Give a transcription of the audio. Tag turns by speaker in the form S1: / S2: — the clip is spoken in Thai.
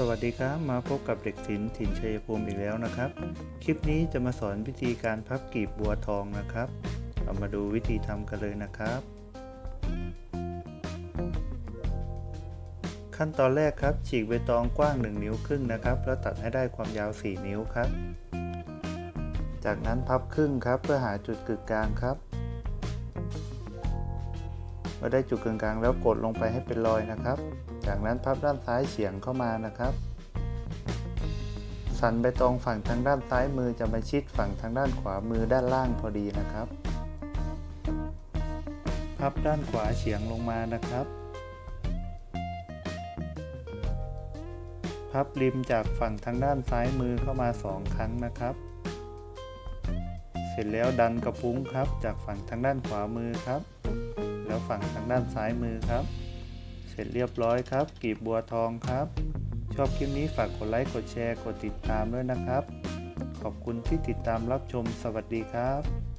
S1: สวัสดีครับ มาพบกับเด็กศิลป์ถิ่นชัยภูมิอีกแล้วนะครับ คลิปนี้จะมาสอนวิธีการพับกลีบบัวทองนะครับ เรามาดูวิธีทำกันเลยนะครับ ขั้นตอนแรกครับ ฉีกใบตองกว้าง 1 นิ้วครึ่งนะครับ แล้วตัดให้ได้ความยาว 4 นิ้วครับ จากนั้นพับครึ่งครับเพื่อหาจุดกึกกลางครับ เมื่อได้จุดกึ่งกลางแล้วกดลงไปให้เป็นรอยนะครับ จากนั้นพับด้านซ้ายเฉียงเข้ามานะครับ สันใบตองฝั่งทางด้านซ้ายมือจะมาชิดฝั่งทางด้านขวามือด้านล่างพอดีนะครับ พับด้านขวาเฉียงลงมานะครับ พับริมจากฝั่งทางด้านซ้ายมือเข้ามาสองครั้งนะครับ เสร็จแล้วดันกระพุ้งครับ จากฝั่งทางด้านขวามือครับ แล้วฝั่งทางด้านซ้ายมือครับ เสร็จเรียบร้อยครับกีบบัวทองครับ ชอบคลิปนี้ฝากกดไลค์กดแชร์กดติดตามด้วยนะครับ ขอบคุณที่ติดตามรับชมสวัสดีครับ